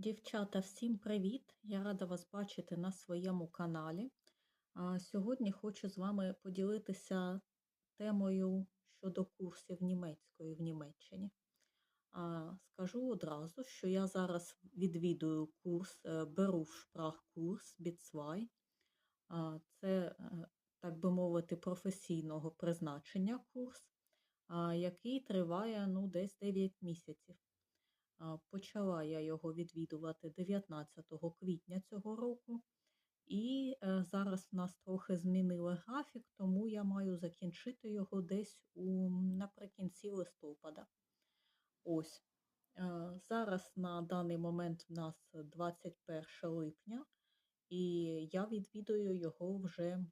Дівчата, всім привіт! Я рада вас бачити на своєму каналі. Сьогодні хочу з вами поділитися темою щодо курсів німецької в Німеччині. Скажу одразу, що я зараз відвідую курс, е, беру в шпрахкурс B2. Це, е, так би мовити, професійного призначення курс, який триває ну, десь 9 місяців. Почала я його відвідувати 19 квітня цього року, і е, зараз в нас трохи змінили графік, тому я маю закінчити його десь у, наприкінці листопада. Ось. Е, Зараз на даний момент в нас 21 липня, і я відвідую його вже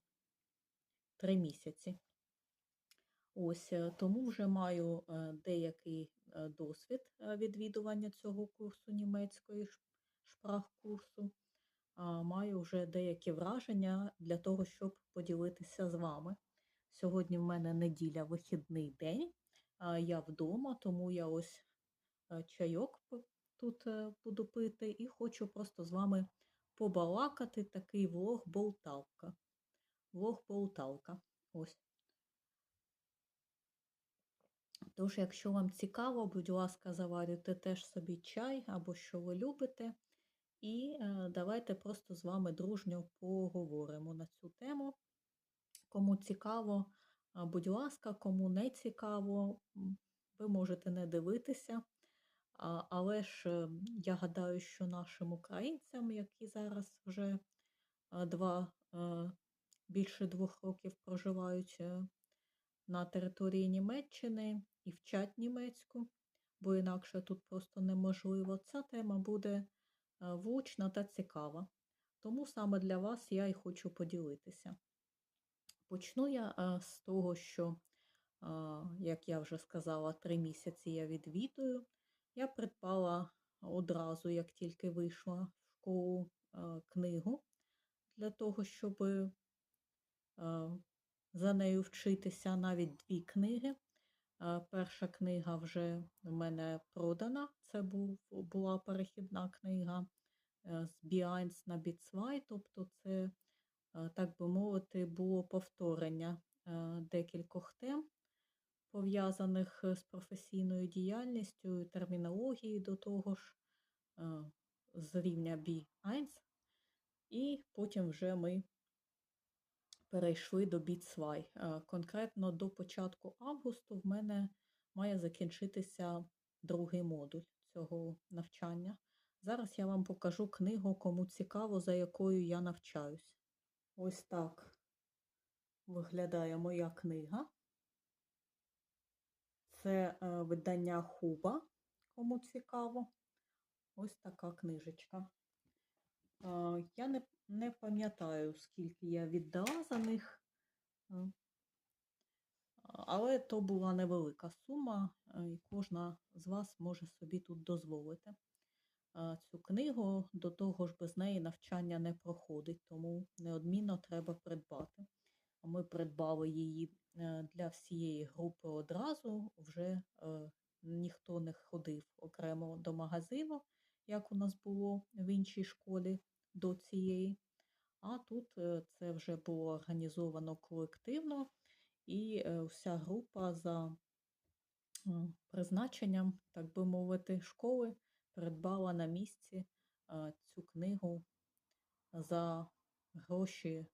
3 місяці. Ось е, тому вже маю деякий досвід відвідування цього курсу німецької шпрахкурсу. Маю вже деякі враження для того, щоб поділитися з вами. Сьогодні в мене неділя вихідний день, я вдома, тому я ось чайок тут буду пити і хочу просто з вами побалакати такий влог-болталка. Влог-болталка. Ось. Тож, якщо вам цікаво, будь ласка, заварюйте теж собі чай або що ви любите. І е, давайте просто з вами дружньо поговоримо на цю тему. Кому цікаво, будь ласка, кому не цікаво, ви можете не дивитися. Але ж е, я гадаю, що нашим українцям, які зараз вже е, два, більше двох років проживають на території Німеччини і вчать німецьку, бо інакше тут просто неможливо. Ця тема буде е, влучна та цікава. Тому саме для вас я і хочу поділитися. Почну я е, з того, що, е, як я вже сказала, три місяці я відвідую. Я придбала одразу, як тільки вийшла в школу книгу для того, щоб за нею вчитися навіть дві книги. Перша книга вже в мене продана. Це був, була перехідна книга е, з B1 на B2, тобто це, е, так би мовити, було повторення е, декількох тем, пов'язаних з професійною діяльністю, термінологією до того ж, з рівня B1. І потім вже ми перейшли до Біцвай. Е, конкретно до початку августу в мене має закінчитися другий модуль цього навчання. Зараз я вам покажу книгу, кому цікаво, за якою я навчаюсь. Ось так виглядає моя книга. Це е, видання Хуба, кому цікаво. Ось така книжечка. Е, я не не пам'ятаю, скільки я віддала за них, е, але то була невелика сума, е, і кожна з вас може собі тут дозволити. Цю книгу, до того ж без неї навчання не проходить, тому неодмінно треба придбати. Ми придбали її для всієї групи одразу, вже ніхто не ходив окремо до магазину, як у нас було в іншій школі до цієї. А тут е, це вже було організовано колективно, і е, вся група за призначенням, так би мовити, школи придбала на місці е, цю книгу за гроші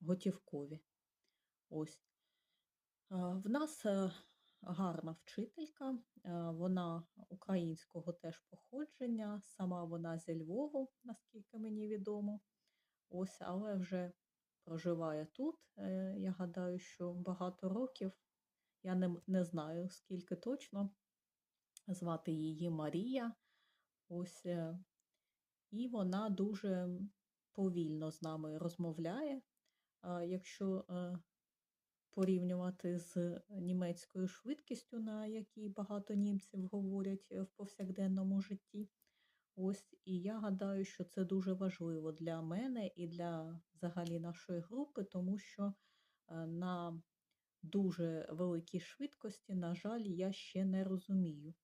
готівкові. Ось. В нас гарна вчителька, вона українського теж походження, сама вона зі Львову, наскільки мені відомо. Ось, але вже проживає тут. Е, я гадаю, що багато років. Я не, не знаю, скільки точно. Звати її Марія. Ось, е, І вона дуже повільно з нами розмовляє. Якщо е, порівнювати з німецькою швидкістю, на якій багато німців говорять в повсякденному житті. Ось, І я гадаю, що це дуже важливо для мене і для взагалі нашої групи, тому що е, на дуже великій швидкості, на жаль, я ще не розумію,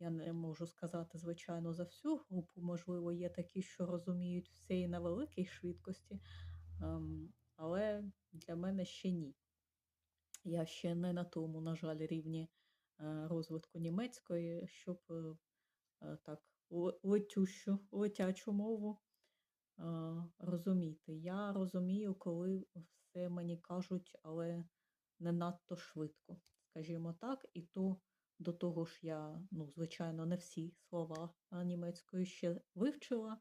Я не можу сказати, звичайно, за всю групу. Можливо, є такі, що розуміють все і на великій швидкості, ем, але для мене ще ні. Я ще не на тому, на жаль, рівні е, розвитку німецької, щоб е, е, так летющу, летячу мову розуміти. Я розумію, коли все мені кажуть, але не надто швидко, скажімо так. І то до того ж я, ну, звичайно, не всі слова німецької ще вивчила.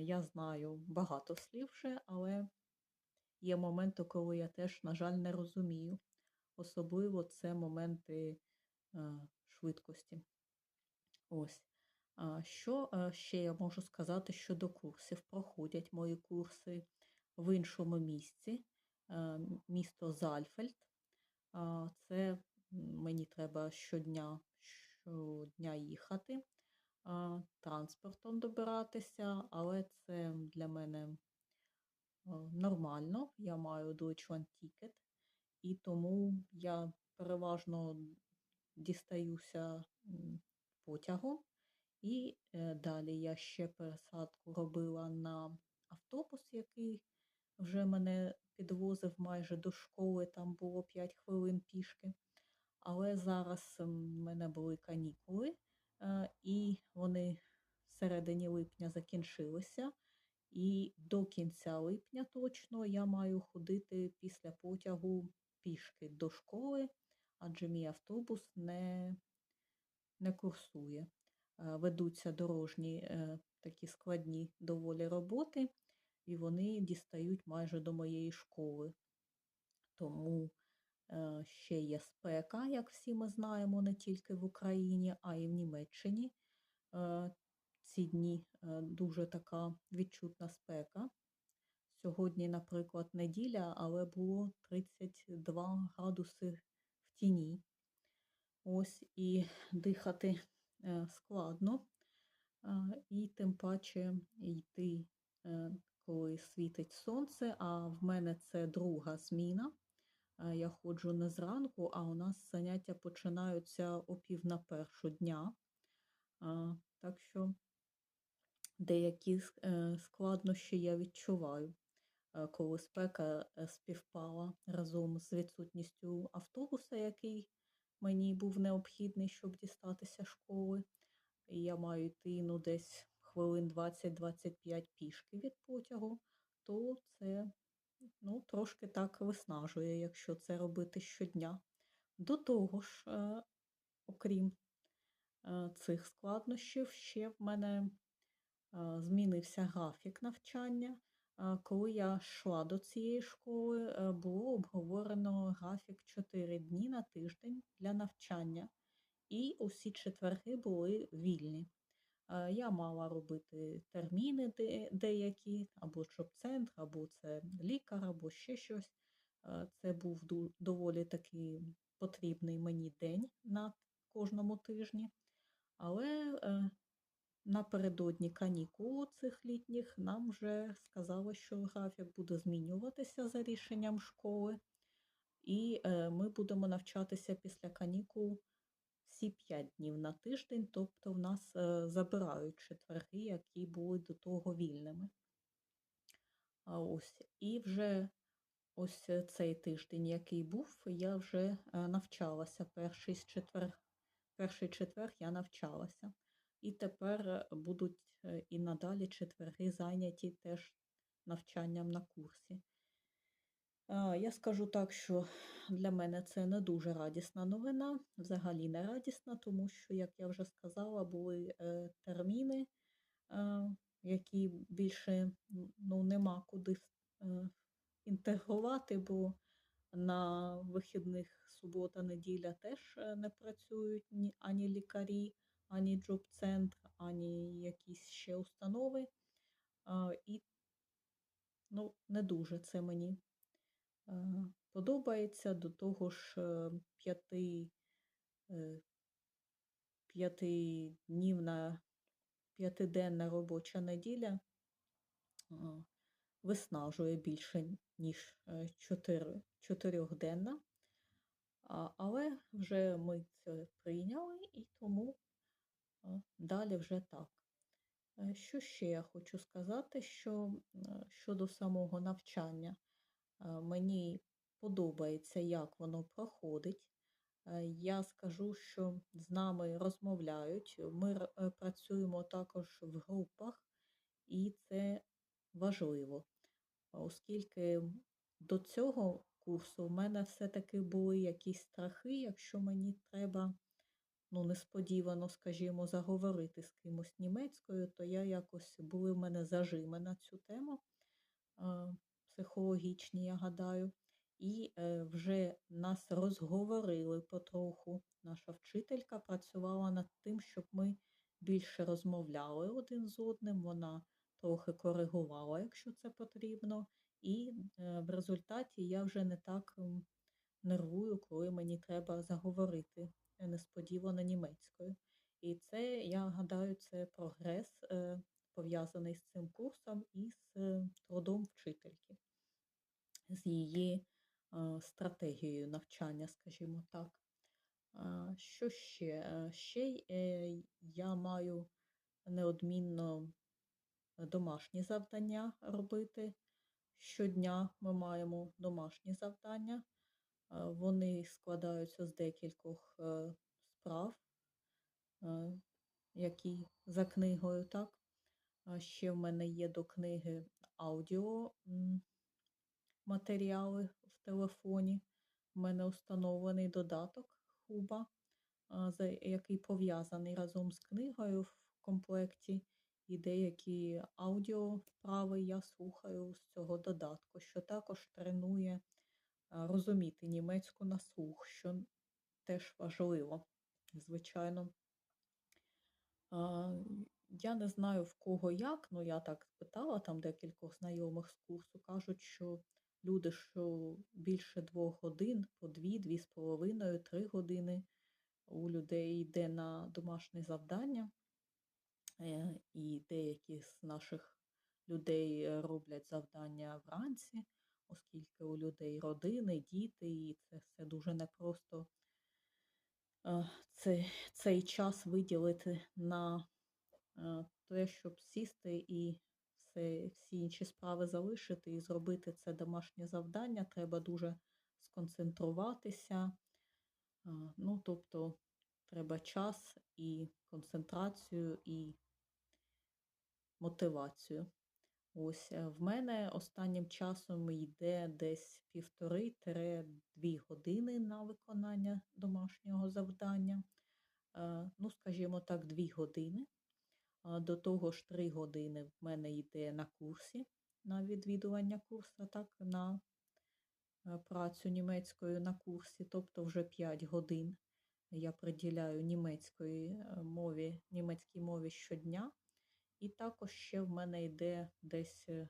Я знаю багато слів вже, але є моменти, коли я теж, на жаль, не розумію. Особливо це моменти е, швидкості. Ось. Що е, ще я можу сказати щодо курсів? Проходять мої курси в іншому місці, е, місто Зальфельд. Це мені треба щодня, щодня їхати, транспортом добиратися, але це для мене нормально. Я маю Deutschland Ticket, і тому я переважно дістаюся потягом. І е, далі я ще пересадку робила на автобус, який вже мене підвозив майже до школи, там було 5 хвилин пішки. Але зараз в мене були канікули, е, і вони в середині липня закінчилися. І до кінця липня точно я маю ходити після потягу пішки до школи, адже мій автобус не, не курсує. Е, Ведуться дорожні е, такі складні доволі роботи, і вони дістають майже до моєї школи. Тому е, ще є спека, як всі ми знаємо, не тільки в Україні, а й в Німеччині. Ці дні е, дуже така відчутна спека. Сьогодні, наприклад, неділя, але було 32 градуси в тіні. Ось і дихати е, складно, і тим паче йти, е, коли світить сонце. А в мене це друга зміна. Я ходжу не зранку, а у нас заняття починаються о пів на першу дня. Так що деякі е, складнощі я відчуваю, е, коли спека е, співпала разом з відсутністю автобуса, який мені був необхідний, щоб дістатися школи. І я маю йти ну, десь хвилин 20-25 пішки від потягу, то це ну, трошки так виснажує, якщо це робити щодня. До того ж, окрім цих складнощів, ще в мене змінився графік навчання. Коли я йшла до цієї школи, е, було обговорено графік 4 дні на тиждень для навчання, і усі четверги були вільні. Я мала робити терміни деякі, або шоп-центр, або це лікар, або ще щось. Це був доволі такий потрібний мені день на кожному тижні. Але е, напередодні канікул цих літніх нам вже сказали, що графік буде змінюватися за рішенням школи, і е, ми будемо навчатися після канікул всі 5 днів на тиждень, тобто в нас е, забирають четверги, які були до того вільними. Ось і вже ось цей тиждень, який був, я вже е, навчалася. Перший четвер, перший четвер я навчалася. І тепер е, будуть е, і надалі четверги зайняті теж навчанням на курсі. Я скажу так, що для мене це не дуже радісна новина, взагалі не радісна, тому що, як я вже сказала, були е, терміни, е, які більше ну, нема куди е, інтегрувати, бо на вихідних субота, неділя теж е, не працюють ані лікарі, ані джоб-центр, ані якісь ще установи. І ну, не дуже це мені е, подобається. До того ж, е, п'яти, е, п'ятиднівна, п'ятиденна робоча неділя виснажує більше, ніж чотирьохденна. Але вже ми це прийняли і тому Далі вже так. Е, Що ще я хочу сказати, що е, щодо самого навчання, Е, мені подобається, як воно проходить. Я скажу, що з нами розмовляють. Ми працюємо також в групах, і це важливо, оскільки до цього курсу в мене все-таки були якісь страхи, якщо мені треба ну, несподівано, скажімо, заговорити з кимось німецькою, то я якось були в мене зажими на цю тему психологічні, я гадаю. І е, вже нас розговорили потроху. Наша вчителька працювала над тим, щоб ми більше розмовляли один з одним. Вона трохи коригувала, якщо це потрібно. І е, в результаті я вже не так нервую, коли мені треба заговорити несподівано німецькою. І це, я гадаю, це прогрес, е, пов'язаний з цим курсом і з е, трудом вчительки, з її е, стратегією навчання, скажімо так. Що ще? Е, Ще е, я маю неодмінно домашні завдання робити. Щодня ми маємо домашні завдання. Е, Вони складаються з декількох е, справ, е, які за книгою, так. Ще в мене є до книги аудіо матеріали в телефоні. У мене установлений додаток Хуба, який пов'язаний разом з книгою в комплекті. І деякі аудіо вправи я слухаю з цього додатку, що також тренує розуміти німецьку на слух, що теж важливо, звичайно. Я не знаю в кого як, але я так спитала там декількох знайомих з курсу. Кажуть, що люди, що більше двох годин, по дві, дві з половиною, три години у людей йде на домашнє завдання. Е, І деякі з наших людей е, роблять завдання вранці, оскільки у людей родини, діти, і це все дуже непросто е, цей, цей час виділити на е, те, щоб сісти і все, всі інші справи залишити і зробити це домашнє завдання. Треба дуже сконцентруватися. Е, Ну, тобто, треба час і концентрацію, і мотивацію. Ось е, в мене останнім часом йде десь півтори-дві години на виконання домашнього завдання. Е, Ну, скажімо так, дві години. До того ж, три години в мене йде на курсі, на відвідування курсу, так, на е, працю німецькою на курсі, тобто вже 5 годин я приділяю німецької мові, німецькій мові щодня. І також ще в мене йде десь, е,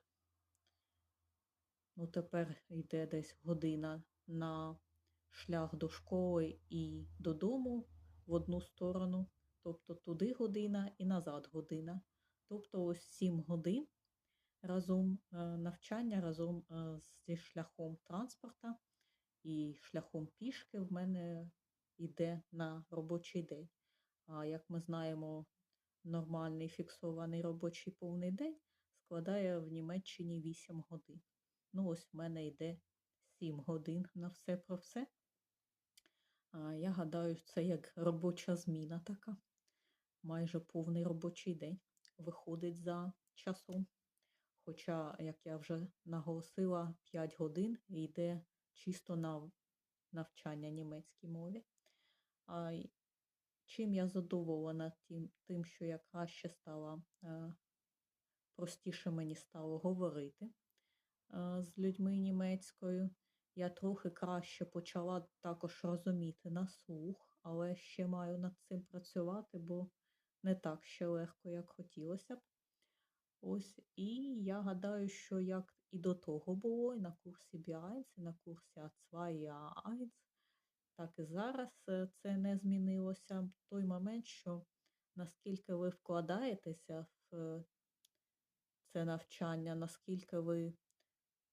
ну тепер йде десь година на шлях до школи і додому в одну сторону, тобто туди година і назад година. Тобто ось 7 годин разом е, навчання разом е, зі шляхом транспорта і шляхом пішки в мене йде на робочий день. А як ми знаємо, нормальний фіксований робочий повний день складає в Німеччині 8 годин. Ну, ось в мене йде 7 годин на все про все. А, Я гадаю, це як робоча зміна така. Майже повний робочий день виходить за часом. Хоча, як я вже наголосила, 5 годин йде чисто на навчання німецькій мові. Чим я задоволена тим, тим, що я краще стала, е, простіше мені стало говорити е, з людьми німецькою. Я трохи краще почала також розуміти на слух, але ще маю над цим працювати, бо не так ще легко, як хотілося б. Ось, і я гадаю, що як і до того було, і на курсі B1, і на курсі А2 і А1, так і зараз е, це не змінилося. В той момент, що наскільки ви вкладаєтеся в е, це навчання, наскільки ви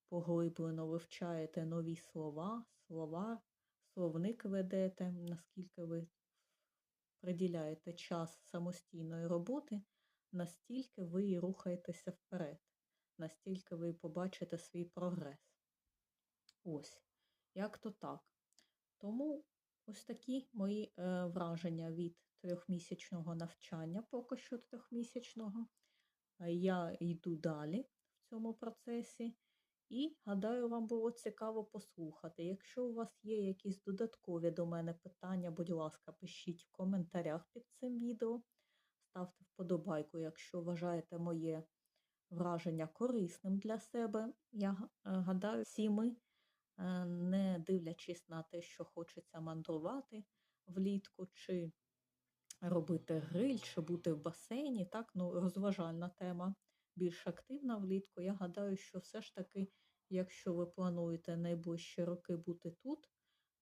поглиблено вивчаєте нові слова, слова, словник ведете, наскільки ви приділяєте час самостійної роботи, настільки ви рухаєтеся вперед, настільки ви побачите свій прогрес. Ось, як то так. Тому ось такі мої е, враження від трьохмісячного навчання, поки що трьохмісячного. Я йду далі в цьому процесі. І гадаю, вам було цікаво послухати. Якщо у вас є якісь додаткові до мене питання, будь ласка, пишіть в коментарях під цим відео. Ставте вподобайку, якщо вважаєте моє враження корисним для себе. Я е, гадаю, всі ми, не дивлячись на те, що хочеться мандрувати влітку, чи робити гриль, чи бути в басейні, так, ну, розважальна тема більш активна влітку. Я гадаю, що все ж таки, якщо ви плануєте найближчі роки бути тут,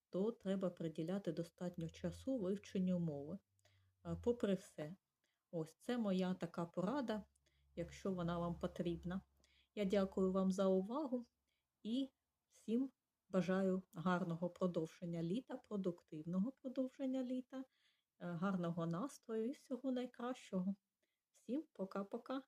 то треба приділяти достатньо часу вивченню мови. Е, Попри все, ось це моя така порада, якщо вона вам потрібна. Я дякую вам за увагу і всім бажаю гарного продовження літа, продуктивного продовження літа, е, гарного настрою і всього найкращого. Всім пока-пока.